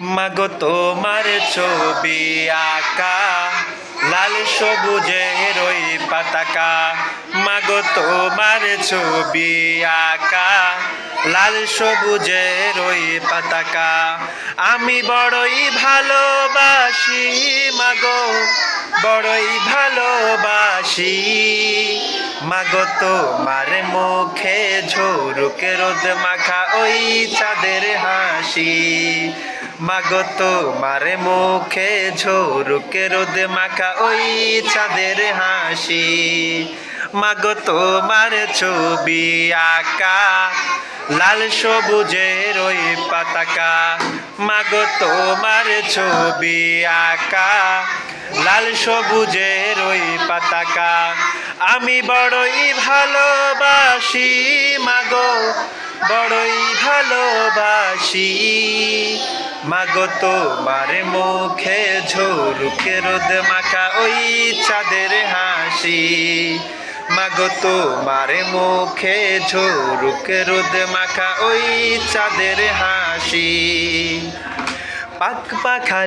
মাগো, তোমার ছবি আঁকা, লাল সবুজের ওই পাতাকা। মাগো, তোমার ছবি আঁকা, লাল সবুজের ওই পাতাকা। আমি বড়ই ভালোবাসি, মাগো, বড়ই ভালোবাসি। মাগো, তোমার মুখে ঝোরুক রোদ মাখা ওই চাঁদের হাসি। মাগো তোমার মুখে ঝোরুক রোদে মাখা ওই চাঁদের হাসি। মাগো তোমার ছবি আঁকা, লাল সবুজের ওই পাতাকা। মাগো তোমার ছবি আঁকা, লাল সবুজের ওই পাতাকা। আমি বড়ই ভালোবাসি, মাগো, বড়ই ভালোবাসি। মাগো তোমার মুখে ঝোরুকে রোদ মাখা ওই চাঁদের হাসি। মাগো তোমার মুখে ঝোরুকে রোদ মাখা ওই চাঁদের হাসি। পাক পাখা